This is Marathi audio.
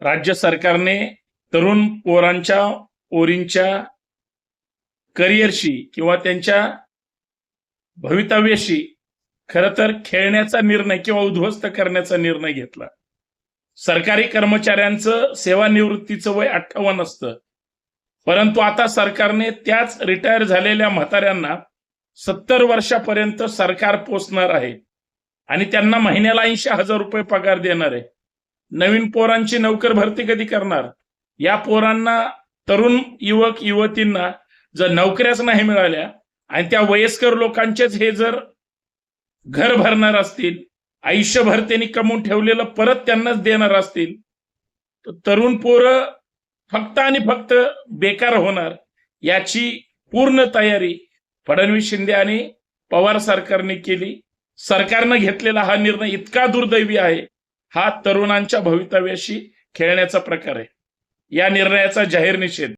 राज्य सरकारने तरुण पोरांच्या ओरींच्या करिअरशी किंवा त्यांच्या भवितव्याशी खर तर खेळण्याचा निर्णय किंवा उद्ध्वस्त करण्याचा निर्णय घेतला. सरकारी कर्मचाऱ्यांचं सेवानिवृत्तीचं वय अठ्ठावन्न असतं. परंतु आता सरकारने त्याच रिटायर झालेल्या म्हाताऱ्यांना सत्तर वर्षापर्यंत सरकार पोचणार आहे. आणि त्यांना महिन्याला ऐंशी हजार रुपये पगार देणार आहे. नवीन पोरांची नोकर भरती कधी करणार? या पोरांना तरुण युवक युवतींना जर नोकऱ्याच नाही मिळाल्या आणि त्या वयस्कर लोकांचेच हे जर घर भरणार असतील आयुष्यभर त्यांनी कमवून ठेवलेलं परत त्यांनाच देणार असतील तर तरुण पोरं फक्त आणि फक्त बेकार होणार याची पूर्ण तयारी फडणवीस शिंदे आणि पवार सरकारने केली. सरकारनं घेतलेला हा निर्णय इतका दुर्दैवी आहे. हा तरुणांच्या भवितव्याशी खेळण्याचा प्रकार आहे. या निर्णयाचा जाहीर निषेध.